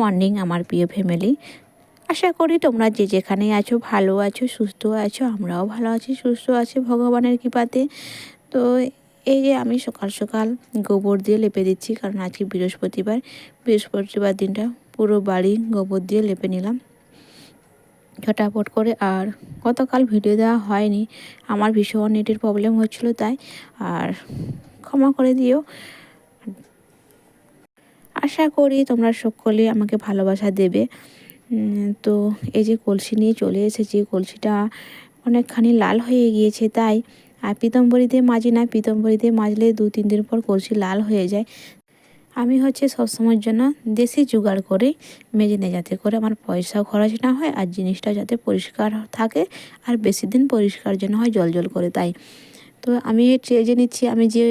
Morning আমার প্রিয় family. আশা করি তোমরা যে যেখানে আছো ভালো আছো, সুস্থ আছো, আমরাও ভালো আছি, সুস্থ আছি ভগবানের কৃপাতে। তো এই যে আমি সকাল সকাল গোবর দিয়ে লেপে দিচ্ছি, কারণ আজকে বৃহস্পতিবার। বৃহস্পতিবার দিনটা পুরো বাড়ি গোবর দিয়ে লেপে নিলাম। ঝটাপট করে আর গতকাল ভিডিও দেওয়া হয়নি। আমার ভীষণ নেটের প্রবলেম হচ্ছিল তাই। আর ক্ষমা করে দিও। আশা করি তোমরা সকলে আমাকে ভালোবাসা দেবে। তো এই যে কলসি নিয়ে চলে এসেছি, কলসিটা অনেকখানি লাল হয়ে গিয়েছে তাই। আর পিতম্বরী দিয়ে মাজি না পিতম্বরী দিয়ে মাজলে দু, তিন দিন পর কলসি লাল হয়ে যায়। আমি হচ্ছে সবসময়ের জন্য দেশি জোগাড় করে মেজে নিই যাতে করে আমার পয়সাও খরচ না হয় আর জিনিসটা যাতে পরিষ্কার থাকে আর বেশি দিন পরিষ্কার যেন হয় জল জল করে তাই। তো আমি ট্রেজে নিচ্ছি, আমি যে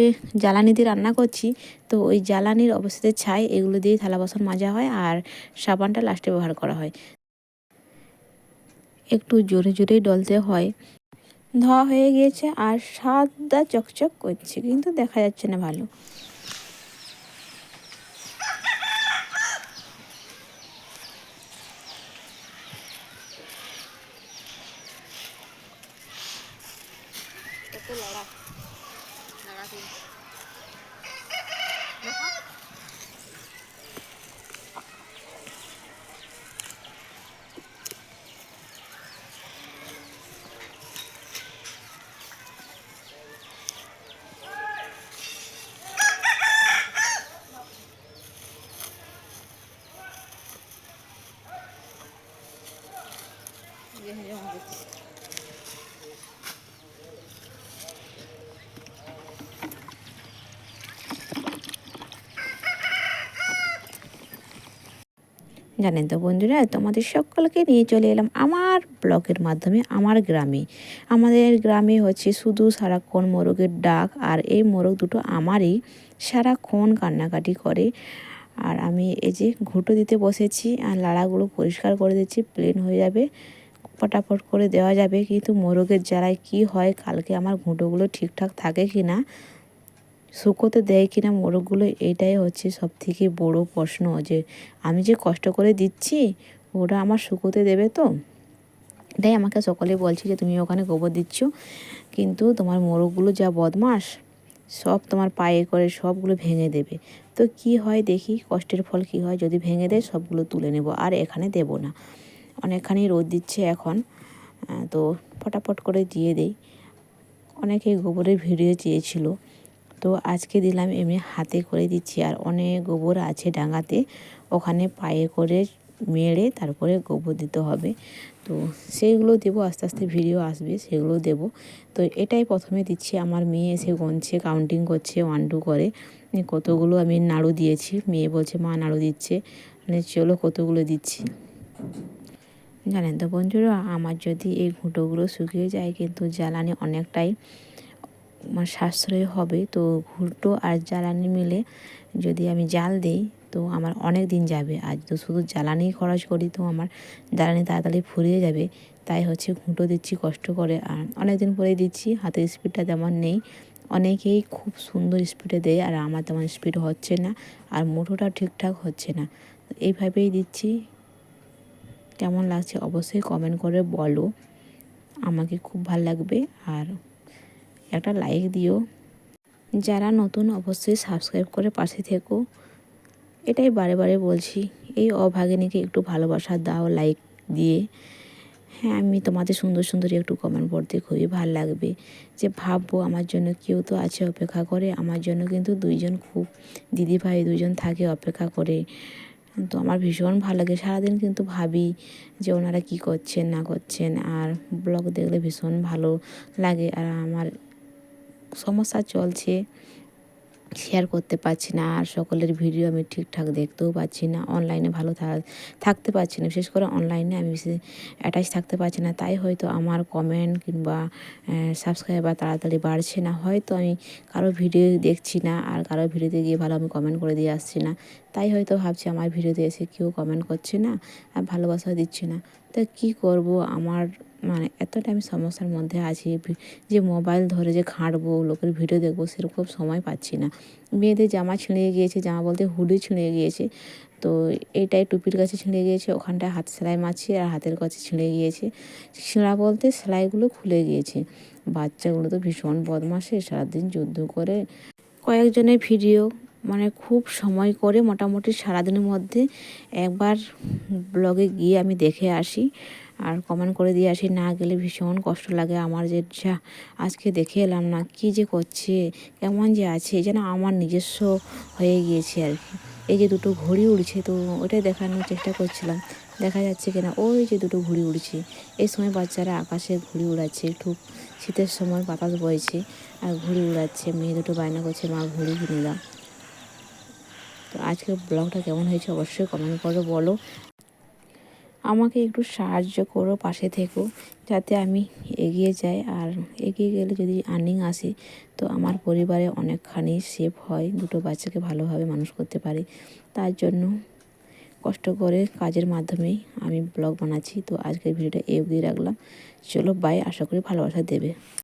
জ্বালানি দিয়ে রান্না করছি, তো ওই জ্বালানির অবস্থিত ছাই, এগুলো দিয়ে থালা বাসন মাজা হয় আর সাবানটা লাস্টে ব্যবহার করা হয়। একটু জোরে জোরেই ডলতে হয়। ধোয়া হয়ে গিয়েছে আর সাদা চকচক করছে, কিন্তু দেখা যাচ্ছে না ভালো। 있지. 이게 해야 되지. জানেন তো বন্ধুরা, তোমাদের সকলকে নিয়ে চলে এলাম আমার ব্লগের মাধ্যমে আমার গ্রামে। আমাদের গ্রামে হচ্ছে শুধু সারাক্ষণ মোরগের ডাক আর এই মোরগ দুটো আমারই সারাক্ষণ কান্নাকাটি করে। আর আমি এই যে ঘুঁটো দিতে বসেছি আর লাড়াগুলো পরিষ্কার করে দিচ্ছি প্লেন হয়ে যাবে ফটাফট করে দেওয়া যাবে। কিন্তু মোরগের জ্বালায় কি হয়, কালকে আমার ঘুঁটোগুলো ঠিকঠাক থাকে কি না শুকোতে দেয় কিনা মোরগগুলো, এটাই হচ্ছে সব থেকে বড়ো প্রশ্ন যে আমি যে কষ্ট করে দিচ্ছি, ওরা আমার শুকোতে দেবে তো? এটাই আমাকে সকলে বলছে যে তুমি ওখানে গোবর দিচ্ছ, কিন্তু তোমার মোরগগুলো যা বদমাস সব তোমার পায়ে করে সবগুলো ভেঙে দেবে। তো কি হয় দেখি, কষ্টের ফল কি হয়? যদি ভেঙে দেয়, সবগুলো তুলে নেব, আর এখানে দেব না। অনেকখানি রোদ দিচ্ছে এখন তো ফটাফট করে দিয়ে দেই। অনেকে গোবরের ভিডিও চেয়েছিল। তো আজকে দিলাম এমনি হাতে করে দিচ্ছি আর অনেক গোবর আছে ডাঙাতে। ওখানে পায়ে করে মেরে তারপরে গোবর দিতে হবে। তো সেইগুলো দেবো, আস্তে আস্তে ভিডিও আসবে, সেগুলো দেব। তো এটাই প্রথমে দিচ্ছি। আমার মেয়ে এসে গনছে কাউন্টিং করছে ওয়ান টু করে। কতগুলো আমি নাড়ু দিয়েছি। মেয়ে বলছে, মা, নাড়ু দিচ্ছে। মানে চলো কতগুলো দিচ্ছি? জানেন তো বন্ধুরা, আমার যদি এই ঘুঁটোগুলো শুকিয়ে যায়, কিন্তু জ্বালানি অনেকটাই আমার সাশ্রয় হবে, তো ঘুরটো আর জ্বালানি মিলে যদি আমি জাল দিই, তো আমার অনেক দিন যাবে। আর তো শুধু জ্বালানি খরচ করি, তো আমার জ্বালানি তাড়াতাড়ি ফুরিয়ে যাবে। তাই হচ্ছে ঘুঁটো দিচ্ছি, কষ্ট করে। আর অনেক দিন পরে দিচ্ছি, হাতের স্পিডটা তেমন নেই। অনেকেই খুব সুন্দর স্পিডে দেয়, আর আমার তেমন স্পিড হচ্ছে না, আর মুঠোটা ঠিকঠাক হচ্ছে না। এইভাবেই দিচ্ছি। কেমন লাগছে অবশ্যই কমেন্ট করে বলো। আমাকে খুব ভালো লাগবে, আর একটা লাইক দিও। যারা নতুন অবশ্যই সাবস্ক্রাইব করে পাশে থেকো। এটাই বারে বারে বলছি, এই অভাগিনীকে একটু ভালোবাসা দাও লাইক দিয়ে। হ্যাঁ আমি তোমাদের সুন্দর সুন্দর একটু কমেন্ট পড়তে খুবই ভালো লাগবে। যে ভাববো আমার জন্য কেউ তো আছে অপেক্ষা করে, আমার জন্য কিন্তু দুইজন খুব দিদি ভাই দুজন থাকে অপেক্ষা করে। তো আমার ভীষণ ভালো লাগে, সারাদিন কিন্তু ভাবি যে ওনারা কী করছেন, না করছেন, আর ব্লগ দেখলে ভীষণ ভালো লাগে। আর আমার সমস্যা চলছে শেয়ার করতে পারছি না, আর সকলের ভিডিও আমি ঠিকঠাক দেখতেও পাচ্ছি না অনলাইনে ভালো থাকতে পারছি না, বিশেষ করে অনলাইনে আমি বেশি অ্যাটাচ থাকতে পারছি না, তাই হয়তো আমার কমেন্ট কিংবা সাবস্ক্রাইবার তাড়াতাড়ি বাড়ছে না, হয়তো আমি কারও ভিডিও দেখছি না, আর কারও ভিডিওতে গিয়ে ভালো আমি কমেন্ট করে দিয়ে আসছি না তাই হয়তো ভাবছি আমার ভিডিওতে এসে কেউ কমেন্ট করছে না আর ভালোবাসা দিচ্ছে না। তা কী করব? আমার মানে এতটা আমি সমস্যার মধ্যে আছি। যে মোবাইল ধরে যে ঘাঁটবো, লোকের ভিডিও দেখব, সেরকম সময় পাচ্ছি না। মেয়েদের জামা ছিঁড়ে গিয়েছে, জামা বলতে হুডি ছিঁড়ে গিয়েছে। তো এইটাই টুপির কাছে ছিঁড়ে গিয়েছে, ওখানটায় হাত সেলাই মারছি আর হাতের কাছে ছিঁড়ে গিয়েছে। ছিঁড়া বলতে সেলাইগুলো খুলে গিয়েছে। বাচ্চাগুলো তো ভীষণ বদমাসে সারাদিন যুদ্ধ করে। কয়েকজনের ভিডিও মানে খুব সময় করে মোটামুটি সারাদিনের মধ্যে একবার ব্লগে গিয়ে আমি দেখে আসি আর কমেন্ট করে দিয়ে আসি, না গেলে ভীষণ কষ্ট লাগে আমার যে যা, আজকে দেখে এলাম না, কি যে করছে, কেমন যে আছে, যেন আমার নিজস্ব হয়ে গিয়েছে আর কি। এই যে দুটো ঘড়ি উড়ছে তো ওটাই দেখানোর চেষ্টা করছিলাম, দেখা যাচ্ছে কিনা, ওই যে দুটো ঘুড়ি উড়ছে। এই সময় বাচ্চারা আকাশে ঘুড়ি উড়াচ্ছে একটু শীতের সময় বাতাস বইছে আর ঘুড়ি উড়াচ্ছে, মেয়ে দুটো বায়না করছে, মা, ঘুড়ি কিনে তো আজকের ব্লগটা কেমন হয়েছে অবশ্যই কমেন্ট করে বলো। আমাকে একটু সাহায্য করো পাশে থেকো, যাতে আমি এগিয়ে যাই। আর এগিয়ে গেলে যদি আর্নিং আসে, তো আমার পরিবারে অনেকখানি সেফ হয়, দুটো বাচ্চাকে ভালোভাবে মানুষ করতে পারি। তার জন্য কষ্ট করে কাজের মাধ্যমেই আমি ব্লগ বানাচ্ছি। তো আজকের ভিডিওটা অবধি রাখলাম। চলো বাই আশা করি ভালোবাসা দেবে।